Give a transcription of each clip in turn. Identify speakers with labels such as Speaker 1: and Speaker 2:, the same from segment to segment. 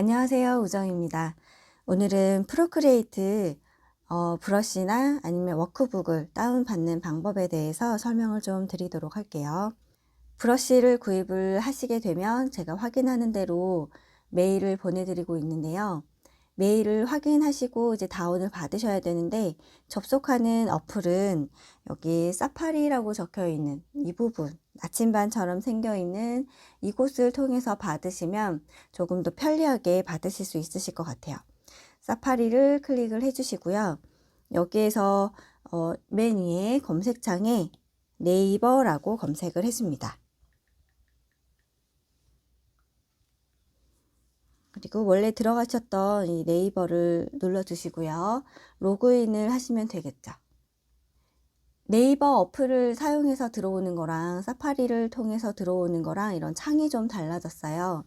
Speaker 1: 안녕하세요. 우정입니다. 오늘은 프로크리에이트 어, 브러쉬나 아니면 워크북을 다운받는 방법에 대해서 설명을 좀 드리도록 할게요. 브러쉬를 구입을 하시게 되면 제가 확인하는 대로 메일을 보내드리고 있는데요. 메일을 확인하시고 이제 다운을 받으셔야 되는데 접속하는 어플은 여기 사파리라고 적혀 있는 이 부분 나침반처럼 생겨 있는 이곳을 통해서 받으시면 조금 더 편리하게 받으실 수 있으실 것 같아요. 사파리를 클릭을 해주시고요. 여기에서 어, 맨 위에 검색창에 네이버라고 검색을 했습니다. 그리고 원래 들어가셨던 이 네이버를 눌러주시고요. 로그인을 하시면 되겠죠. 네이버 어플을 사용해서 들어오는 거랑 사파리를 통해서 들어오는 거랑 이런 창이 좀 달라졌어요.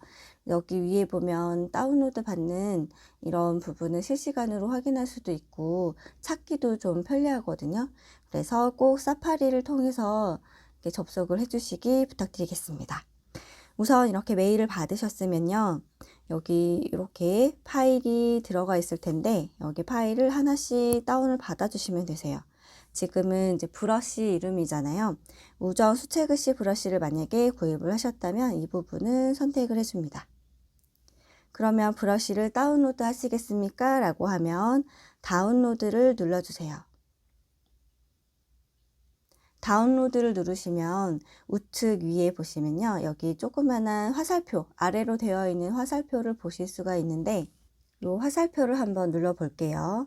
Speaker 1: 여기 위에 보면 다운로드 받는 이런 부분을 실시간으로 확인할 수도 있고 찾기도 좀 편리하거든요. 그래서 꼭 사파리를 통해서 접속을 해주시기 부탁드리겠습니다. 우선 이렇게 메일을 받으셨으면요. 여기 이렇게 파일이 들어가 있을 텐데 여기 파일을 하나씩 다운을 받아 주시면 되세요. 지금은 이제 브러쉬 이름이잖아요. 우정 수채글씨 브러쉬를 만약에 구입을 하셨다면 이 부분은 선택을 해줍니다. 그러면 브러쉬를 다운로드 하시겠습니까? 라고 하면 다운로드를 눌러주세요. 다운로드를 누르시면 우측 위에 보시면요. 여기 조그만한 화살표, 아래로 되어 있는 화살표를 보실 수가 있는데 이 화살표를 한번 눌러 볼게요.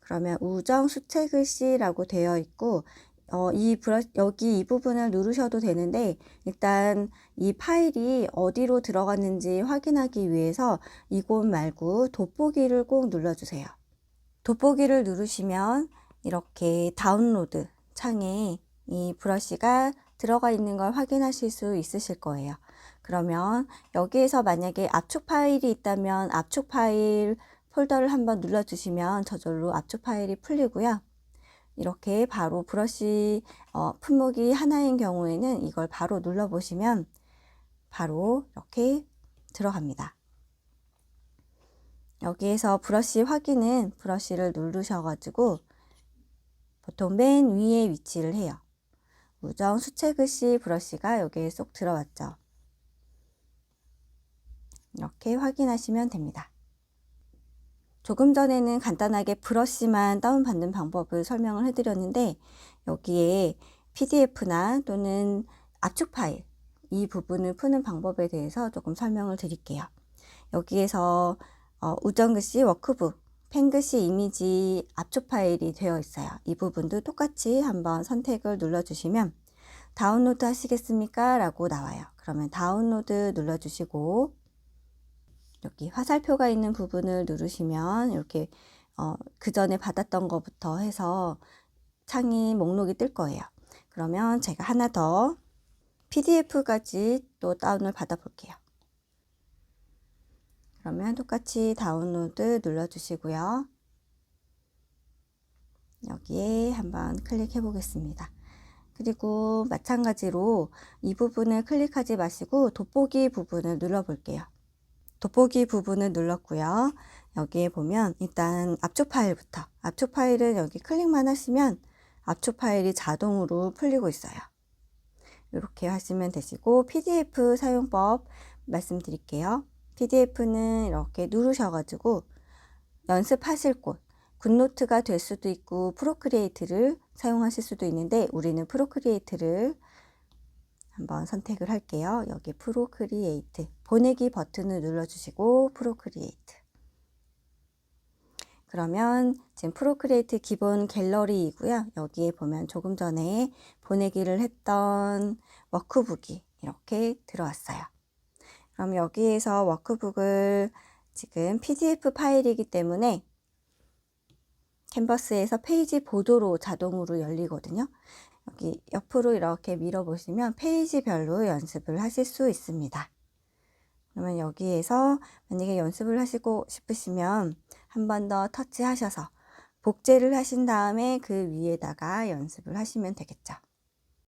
Speaker 1: 그러면 우정 수채 글씨라고 되어 있고 어, 이 브러 여기 이 부분을 누르셔도 되는데 일단 이 파일이 어디로 들어갔는지 확인하기 위해서 이곳 말고 돋보기를 꼭 눌러주세요. 돋보기를 누르시면 이렇게 다운로드 창에 이 브러쉬가 들어가 있는 걸 확인하실 수 있으실 거예요. 그러면 여기에서 만약에 압축 파일이 있다면 압축 파일 폴더를 한번 눌러주시면 저절로 압축 파일이 풀리고요. 이렇게 바로 브러쉬 어, 품목이 하나인 경우에는 이걸 바로 눌러보시면 바로 이렇게 들어갑니다. 여기에서 브러쉬 확인은 브러쉬를 누르셔가지고 보통 맨 위에 위치를 해요. 우정 수채 글씨 브러쉬가 여기에 쏙 들어왔죠. 이렇게 확인하시면 됩니다. 조금 전에는 간단하게 브러쉬만 다운받는 방법을 설명을 해드렸는데 여기에 PDF나 또는 압축 파일 이 부분을 푸는 방법에 대해서 조금 설명을 드릴게요. 여기에서 어, 우정글씨 워크북 펜글씨 이미지 압축 파일이 되어 있어요. 이 부분도 똑같이 한번 선택을 눌러주시면 다운로드 하시겠습니까? 라고 나와요. 그러면 다운로드 눌러주시고 여기 화살표가 있는 부분을 누르시면 이렇게 어, 그 전에 받았던 것부터 해서 창이 목록이 뜰 거예요. 그러면 제가 하나 더 PDF까지 또 다운을 받아 볼게요. 그러면 똑같이 다운로드 눌러주시고요. 여기에 한번 클릭해 보겠습니다. 그리고 마찬가지로 이 부분을 클릭하지 마시고 돋보기 부분을 눌러 볼게요. 돋보기 부분을 눌렀고요. 여기에 보면 일단 압축 파일부터 압축 파일은 여기 클릭만 하시면 압축 파일이 자동으로 풀리고 있어요. 이렇게 하시면 되시고 PDF 사용법 말씀드릴게요. PDF는 이렇게 누르셔가지고 연습하실 곳, 굿노트가 될 수도 있고 프로크리에이트를 사용하실 수도 있는데 우리는 프로크리에이트를 한번 선택을 할게요. 여기 프로크리에이트 보내기 버튼을 눌러주시고 프로크리에이트 그러면 지금 프로크리에이트 기본 갤러리이고요. 여기에 보면 조금 전에 보내기를 했던 워크북이 이렇게 들어왔어요. 그럼 여기에서 워크북을 지금 PDF 파일이기 때문에 캔버스에서 페이지 보도로 자동으로 열리거든요. 여기 옆으로 이렇게 밀어 보시면 페이지별로 연습을 하실 수 있습니다. 그러면 여기에서 만약에 연습을 하시고 싶으시면 한 번 더 터치하셔서 복제를 하신 다음에 그 위에다가 연습을 하시면 되겠죠.